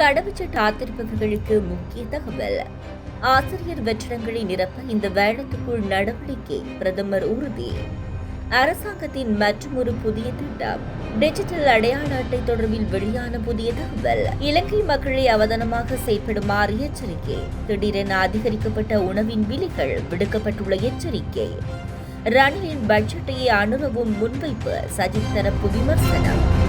கடவுச்சீட்டு ஆத்திருப்பவர்களுக்கு முக்கிய தகவல். ஆசிரியர் வெற்றிடங்களை நிரப்ப இந்த வேடத்துக்குள் நடவடிக்கை பிரதமர் உறுதி. அரசாங்கத்தின் மற்றொரு புதிய திட்டம் டிஜிட்டல் அடையாள அட்டை தொடர்பில் வெளியான புதிய தகவல். இலங்கை மக்களை அவதானமாக செயல்படுமாறு எச்சரிக்கை. திடீரென அதிகரிக்கப்பட்ட உணவின் விலைகள் விடுக்கப்பட்டுள்ள எச்சரிக்கை. ரணிலின் பட்ஜெட்டை அணுகவும் முன்வைப்பு சஜித் தரப்பு விமர்சனம்.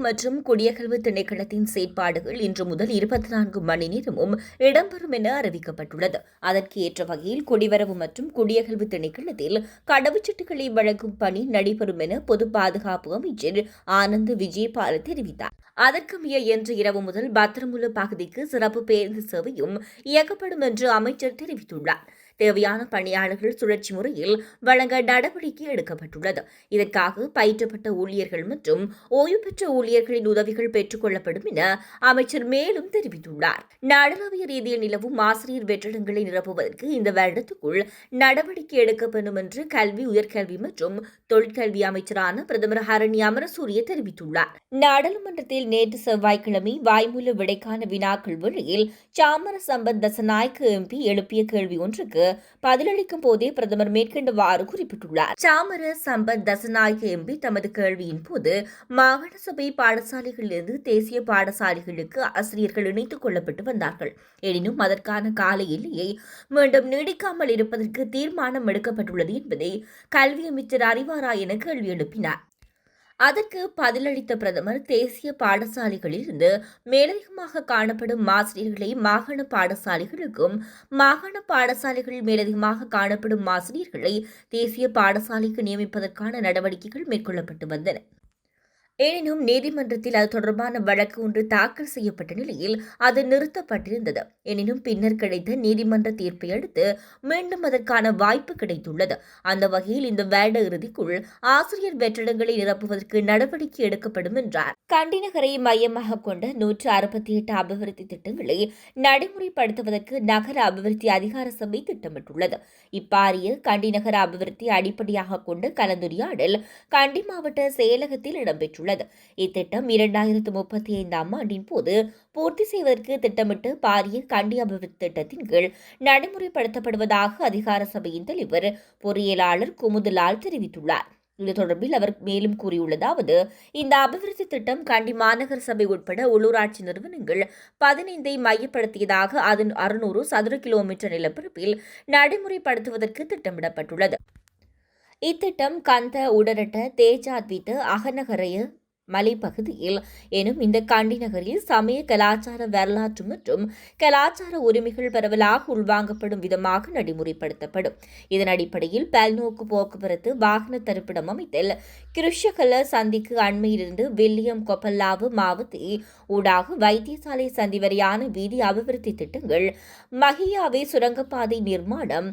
மற்றும் குடியகல்வு திணைக்களத்தின் செயற்பாடுகள் இன்று முதல் இருபத்தி நான்கு மணி நேரமும் இடம்பெறும் என அறிவிக்கப்பட்டுள்ளது. அதற்கு ஏற்ற வகையில் குடிவரவு மற்றும் குடியகல்வு திணைக்களத்தில் கடவுச்சீட்டுகளை வழங்கும் பணி நடைபெறும் என பொது பாதுகாப்பு அமைச்சர் ஆனந்த் விஜயபால் தெரிவித்தார். அதற்கமைய இன்று இரவு முதல் பத்திரமுல பகுதிக்கு சிறப்பு பேருந்து சேவையும் இயக்கப்படும் என்று அமைச்சர் தெரிவித்துள்ளார். தேவையான பணியாளர்கள் சுழற்சி முறையில் வழங்க நடவடிக்கை எடுக்கப்பட்டுள்ளது. இதற்காக பயிற்றப்பட்ட ஊழியர்கள் மற்றும் ஓய்வு பெற்ற ஊழியர்களின் உதவிகள் பெற்றுக் கொள்ளப்படும் என அமைச்சர் மேலும் தெரிவித்துள்ளார். நாடளாவிய ரீதியில் நிலவும் ஆசிரியர் வெற்றிடங்களை நிரப்புவதற்கு இந்த வருடத்துக்குள் நடவடிக்கை எடுக்கப்படும் என்று கல்வி உயர்கல்வி மற்றும் தொழிற்கல்வி அமைச்சரான பிரதமர் ஹரணி அமரசூரிய தெரிவித்துள்ளார். நாடாளுமன்றத்தில் நேற்று செவ்வாய்க்கிழமை வாய்மூல விடைக்கான வினாக்கள் வழியில் சாமர சம்பத் தசநாயக்க எம்பி எழுப்பிய கேள்வி ஒன்றுக்கு பதிலளிக்கும் போதே பிரதமர் மேற்கண்டவாறு குறிப்பிட்டுள்ளார். சாமர சம்பத் தசநாயக எம்பி தமது கேள்வியின் போது மாகாண சபை பாடசாலைகளிலிருந்து தேசிய பாடசாலைகளுக்கு ஆசிரியர்கள் இணைத்துக் கொள்ளப்பட்டு வந்தார்கள். எனினும் அதற்கான கால எல்லையை மீண்டும் நீடிக்காமல் இருப்பதற்கு தீர்மானம் எடுக்கப்பட்டுள்ளது என்பதை கல்வி அமைச்சர் அறிவாரா என கேள்வி எழுப்பினார். அதற்கு பதிலளித்த பிரதமர் தேசிய பாடசாலைகளில் இருந்து மேலதிகமாக காணப்படும் ஆசிரியர்களை மாகாண பாடசாலைகளுக்கும் மாகாண பாடசாலைகளில் மேலதிகமாக காணப்படும் ஆசிரியர்களை தேசிய பாடசாலைக்கு நியமிப்பதற்கான நடவடிக்கைகள் மேற்கொள்ளப்பட்டு வந்தன. எனினும் நீதிமன்றத்தில் அது தொடர்பான வழக்கு ஒன்று தாக்கல் செய்யப்பட்ட நிலையில் அது நிறுத்தப்பட்டிருந்தது. எனினும் பின்னர் கிடைத்த நீதிமன்ற தீர்ப்பை அடுத்து மீண்டும் அதற்கான வாய்ப்பு கிடைத்துள்ளது. அந்த வகையில் இந்த வேட இறுதிக்குள் ஆசிரியர் வெற்றிடங்களை நிரப்புவதற்கு நடவடிக்கை எடுக்கப்படும் என்றார். கண்டிநகரை மையமாக கொண்ட நூற்று அறுபத்தி எட்டு அபிவிருத்தி திட்டங்களை நடைமுறைப்படுத்துவதற்கு நகர அபிவிருத்தி அதிகார சபை திட்டமிட்டுள்ளது. இப்பாரிய கண்டி நகர அபிவிருத்தி அடிப்படையாக கொண்ட கலந்துரையாடல் கண்டி மாவட்ட செயலகத்தில் இடம்பெற்றுள்ளது. இத்திட்டம் இரண்டாயிரத்து முப்பத்தி ஐந்தாம் ஆண்டின் போது பூர்த்தி செய்வதற்கு திட்டமிட்டு பாரிய கண்டி அபிவிருத்தி திட்டத்தின் கீழ் நடைமுறைப்படுத்தப்படுவதாக அதிகார சபையின் தலைவர் பொறியியலாளர் குமுதுலால் தெரிவித்துள்ளார். இது தொடர்பில் அவர் மேலும் கூறியுள்ளதாவது இந்த அபிவிருத்தி திட்டம் கண்டி மாநகர சபை உட்பட உள்ளூராட்சி நிறுவனங்கள் பதினைந்தை மையப்படுத்தியதாக அதன் அறுநூறு சதுர கிலோமீட்டர் நிலப்பரப்பில் நடைமுறைப்படுத்துவதற்கு திட்டமிடப்பட்டுள்ளது. இத்திட்டம் கந்த உடரட்ட தேஜாத்வித்து அகநகரைய மலைப்பகுதியில். எனும் இந்த கண்டி நகரில் சமய கலாச்சார வரலாற்று மற்றும் கலாச்சார உரிமைகள் பரவலாக உள்வாங்கப்படும் விதமாக நடைமுறைப்படுத்தப்படும். இதன் அடிப்படையில் பல்நோக்கு போக்குவரத்து வாகன தரிப்பிடம் அமைத்தல் கிருஷ்யகல சந்திக்கு அண்மையிலிருந்து வில்லியம் கொப்பல்லாவு மாவத்தி ஊடாக வைத்தியசாலை சந்தி வரையான வீதி அபிவிருத்தி திட்டங்கள் மகியாவை சுரங்கப்பாதை நிர்மாணம்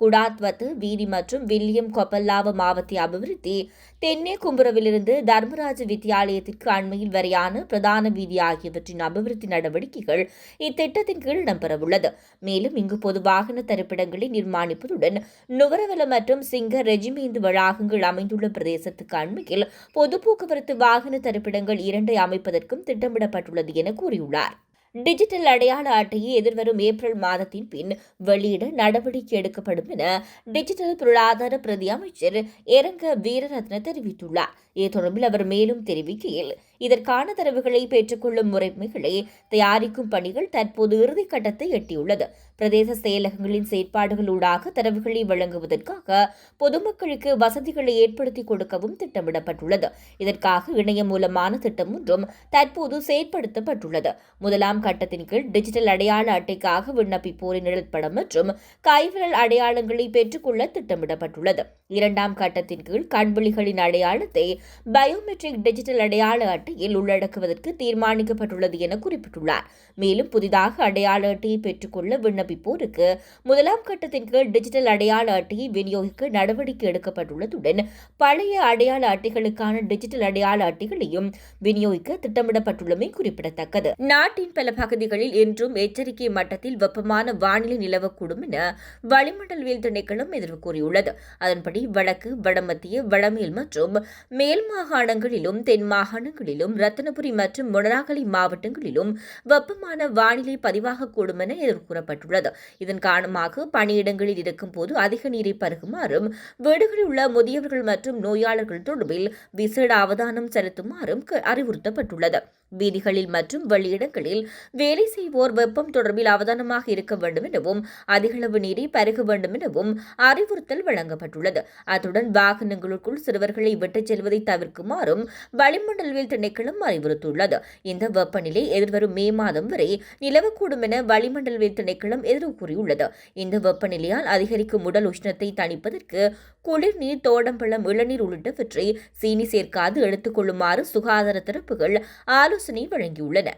குடாத்வத்து வீதி மற்றும் வில்லியம் கொப்பல்லாவ மாவட்ட அபிவிருத்தி தென்னே கும்புரவிலிருந்து தர்மராஜ வித்தியாலயத்திற்கு அண்மையில் வரையான பிரதான வீதி ஆகியவற்றின் அபிவிருத்தி நடவடிக்கைகள் இத்திட்டத்தின் கீழ் இடம்பெறவுள்ளது. மேலும் இங்கு பொது வாகன தரிப்பிடங்களை நிர்மாணிப்பதுடன் நுவரவல மற்றும் சிங்க ரெஜிமேந்து வளாகங்கள் அமைந்துள்ள பிரதேசத்துக்கு அண்மையில் பொது போக்குவரத்து வாகன தரிப்பிடங்கள் இரண்டை அமைப்பதற்கும் திட்டமிடப்பட்டுள்ளது என கூறியுள்ளார். டிஜிட்டல் அடையாள அட்டையை எதிர்வரும் ஏப்ரல் மாதத்தின் பின் வெளியிட நடவடிக்கை எடுக்கப்படும் என டிஜிட்டல் பொருளாதார பிரதி அமைச்சர் இரங்க வீரரத்ன தெரிவித்துள்ளார். இது தொடர்பில் அவர் மேலும் தெரிவிக்கையில் இதற்கான தரவுகளை பெற்றுக்கொள்ளும் முறைமைகளை தயாரிக்கும் பணிகள் தற்போது இறுதிக்கட்டத்தை எட்டியுள்ளது. பிரதேச செயலகங்களின் செயற்பாடுகளூடாக தரவுகளை வழங்குவதற்காக பொதுமக்களுக்கு வசதிகளை ஏற்படுத்தி கொடுக்கவும் திட்டமிடப்பட்டுள்ளது. இதற்காக இணையம் மூலமான திட்டம் ஒன்றும் தற்போது செயற்படுத்தப்பட்டுள்ளது. முதலாம் கட்டத்தின் கீழ் டிஜிட்டல் அடையாள அட்டைக்காக விண்ணப்பிப்போரின் நிழற்படம் மற்றும் கைவிரல் அடையாளங்களை பெற்றுக்கொள்ள திட்டமிடப்பட்டுள்ளது. இரண்டாம் கட்டத்தின் கீழ் கண்வெளிகளின் அடையாளத்தை பயோமெட்ரிக் டிஜிட்டல் அடையாள அட்டை அட்டையில் உள்ளடக்குவதற்கு தீர்மானிக்கப்பட்டுள்ளது என குறிப்பிட்டுள்ளார். மேலும் புதிதாக அடையாள அட்டையை பெற்றுக்கொள்ள விண்ணப்பிப்போருக்கு முதலாம் கட்டத்தின் கீழ் டிஜிட்டல் அடையாள அட்டையை விநியோகிக்க நடவடிக்கை எடுக்கப்பட்டுள்ளதுடன் பழைய அடையாள அட்டைகளுக்கான டிஜிட்டல் அடையாள அட்டைகளையும் விநியோகிக்க திட்டமிடப்பட்டுள்ளமை குறிப்பிடத்தக்கது. நாட்டின் பல பகுதிகளில் இன்றும் எச்சரிக்கை மட்டத்தில் வெப்பமான வானிலை நிலவக்கூடும் என வளிமண்டலவியல் திணைக்களம் எதிர்வு கூறியுள்ளது. அதன்படி வடக்கு வடமத்திய வடமேல் மற்றும் மேல் மாகாணங்களிலும் தென் மாகாணங்களிலும் ரத்தினபுரி மற்றும் மொனராகலை மாவட்டங்களிலும் வெப்பமான வானிலை பதிவாகக்கூடும் என எதிர்கூறப்பட்டுள்ளது இதன் காரணமாக பணியிடங்களில் இருக்கும் போது அதிக நீரை பருகுமாறும் வீடுகளில் உள்ள முதியவர்கள் மற்றும் நோயாளர்கள் தொடர்பில் விசேட அவதானம் செலுத்துமாறும் அறிவுறுத்தப்பட்டுள்ளது. வீதிகளில் மற்றும் வெளியிடங்களில் வேலை செய்வோர் வெப்பம் தொடர்பில் அவதானமாக இருக்க வேண்டும் எனவும் அதிகளவு நீரை பருக வேண்டும் எனவும் அறிவுறுத்தல் வழங்கப்பட்டுள்ளது. அத்துடன் வாகனங்களுக்குள் சிறுவர்களை விட்டுச் செல்வதை தவிர்க்குமாறும் வளிமண்டலவியல் திணைக்களம் அறிவுறுத்தியுள்ளது. இந்த வெப்பநிலை எதிர்வரும் மே மாதம் வரை நிலவக்கூடும் என வளிமண்டலவியல் திணைக்களம் எதிர்வு கூறியுள்ளது. இந்த வெப்பநிலையால் அதிகரிக்கும் உடல் உஷ்ணத்தை தணிப்பதற்கு குளிர்நீர் தோடம்பழம் இளநீர் உள்ளிட்டவற்றை சீனி சேர்க்காது எடுத்துக் கொள்ளுமாறு சுகாதார தரப்புகள் ஆலோசனை வழங்கியுள்ளன.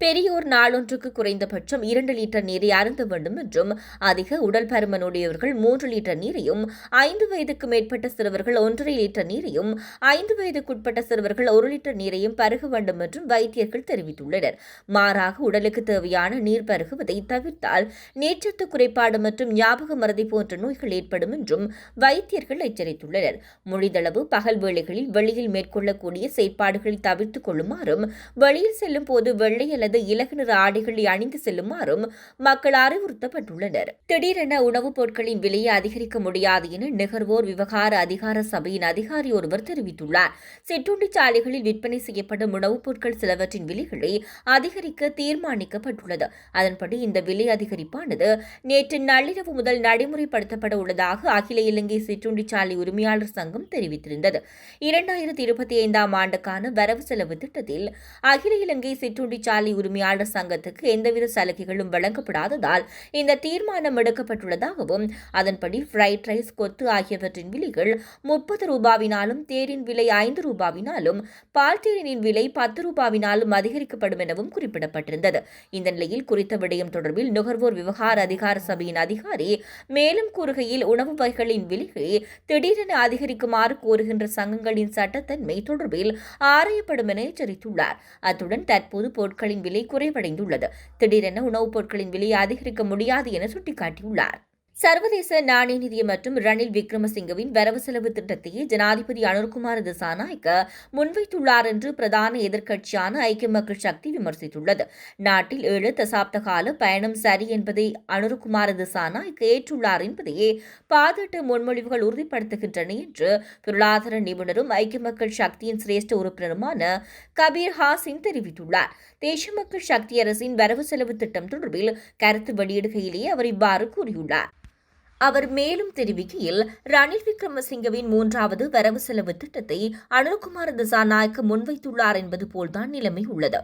பெரியோர் நாளொன்றுக்கு குறைந்தபட்சம் இரண்டு லிட்டர் நீரை அருந்த வேண்டும் என்றும் அதிக உடல் பருமனுடையவர்கள் மூன்று லிட்டர் நீரையும் ஐந்து வயதுக்கு மேற்பட்ட சிறுவர்கள் ஒன்றரை லிட்டர் நீரையும் ஐந்து வயதுக்குட்பட்ட சிறுவர்கள் ஒரு லிட்டர் நீரையும் பருக வேண்டும் என்றும் வைத்தியர்கள் தெரிவித்துள்ளனர். மாறாக உடலுக்கு தேவையான நீர் பருகுவதை தவிர்த்தால் நீர்ச்சத்து குறைபாடு மற்றும் ஞாபக மறதி போன்ற நோய்கள் ஏற்படும் என்றும் வைத்தியர்கள் எச்சரித்துள்ளனர். முடிந்தளவு பகல் வேளைகளில் வெளியில் மேற்கொள்ளக்கூடிய செயற்பாடுகளை தவிர்த்துக் கொள்ளுமாறும் வெளியில் செல்லும் போது வெள்ளை அல்லது இலகு நிற ஆடைகளை அணிந்து செல்லுமாறும் மக்கள் அறிவுறுத்தப்பட்டுள்ளனர். திடீரென உணவுப் பொருட்களின் விலையை அதிகரிக்க முடியாது என நுகர்வோர் விவகார அதிகார சபையின் அதிகாரி ஒருவர் தெரிவித்துள்ளார். சிற்றுண்டி சாலைகளில் விற்பனை செய்யப்படும் உணவுப் பொருட்கள் சிலவற்றின் விலைகளை அதிகரிக்க தீர்மானிக்கப்பட்டுள்ளது. அதன்படி இந்த விலை அதிகரிப்பானது நேற்று நள்ளிரவு முதல் நடைமுறைப்படுத்தப்பட உள்ளதாக அகில இலங்கை சிற்றுண்டி சாலை உரிமையாளர் சங்கம் தெரிவித்திருந்தது. இரண்டாயிரத்தி இருபத்தி ஐந்தாம் ஆண்டுக்கான வரவு செலவு திட்டத்தில் அகில இலங்கை சிற்றுண்டி சாலை உரிமையாளர் சங்கத்துக்கு எந்தவித சலுகைகளும் வழங்கப்படாததால் இந்த தீர்மானம் எடுக்கப்பட்டுள்ளதாகவும் அதன்படி ஃப்ரைட் ரைஸ் கொத்து ஆகியவற்றின் விலைகள் முப்பது ரூபாவினாலும் தேரின் விலை ஐந்து ரூபாவினாலும் பால் தேரினின் விலை பத்து ரூபாவினாலும் அதிகரிக்கப்படும் எனவும் குறிப்பிடப்பட்டிருந்தது. இந்த நிலையில் குறித்த விடயம் தொடர்பில் நுகர்வோர் விவகார அதிகார சபையின் அதிகாரி மேலும் கூறுகையில் உணவு வகைகளின் விலையை திடீரென அதிகரிக்குமாறு கோருகின்ற சங்கங்களின் சட்டத்தன்மை தொடர்பில் ஆராயப்படும் என எச்சரித்துள்ளார். அத்துடன் தற்போது பொருட்களின் விலை குறைவடைந்துள்ளது. திடீரென உணவுப் பொருட்களின் விலை அதிகரிக்க முடியாது என சுட்டிக்காட்டியுள்ளார். சர்வதேச நாணய நிதி மற்றும் ரணில் விக்ரமசிங்கவின் வரவு செலவு திட்டத்தையே ஜனாதிபதி அனுர்குமார் திசாநாயக்க முன்வைத்துள்ளார் என்று பிரதான எதிர்க்கட்சியான ஐக்கிய மக்கள் சக்தி விமர்சித்துள்ளது. நாட்டில் ஏழு தசாப்த கால பயணம் சரி என்பதை அனுர்குமார் திசாநாயக்க ஏற்றுள்ளார் என்பதையே பாதட்டு முன்மொழிவுகள் உறுதிப்படுத்துகின்றன என்று பொருளாதார நிபுணரும் ஐக்கிய மக்கள் சக்தியின் சிரேஷ்ட உறுப்பினருமான கபீர் ஹாசின் தெரிவித்துள்ளார். தேசிய மக்கள் சக்தி அரசின் வரவு செலவு திட்டம் தொடர்பில் கருத்து வெளியிடுகையிலேயே அவர் இவ்வாறு கூறியுள்ளார். அவர் மேலும் தெரிவிக்கையில் ரணில் விக்ரமசிங்கவின் மூன்றாவது வரவு செலவு திட்டத்தை அனுகுமார் திசாநாயக்க முன்வைத்துள்ளார் என்பது போல்தான் நிலைமை உள்ளது.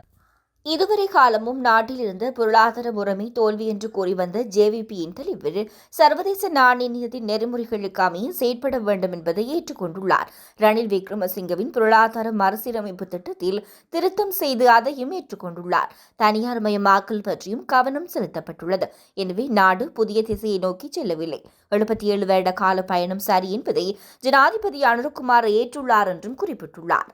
இதுவரை காலமும் நாட்டில் இருந்த பொருளாதார முறைமை தோல்வி என்று கூறி வந்த ஜேவிபியின் தலைவர் சர்வதேச நாணயத்தின் நெறிமுறைகளுக்கு அமைய செயற்பட வேண்டும் என்பதை ஏற்றுக்கொண்டுள்ளார். ரணில் விக்ரமசிங்கவின் பொருளாதார மறுசீரமைப்பு திட்டத்தில் திருத்தம் செய்து அதையும் ஏற்றுக்கொண்டுள்ளார். தனியார் மயமாக்கல் பற்றியும் கவனம் செலுத்தப்பட்டுள்ளது. எனவே நாடு புதிய திசையை நோக்கி செல்லவில்லை. எழுபத்தி ஏழு வருட கால பயணம் சரி என்பதை ஜனாதிபதி அனுருகுமார் ஏற்றுள்ளார் என்றும் குறிப்பிட்டுள்ளார்.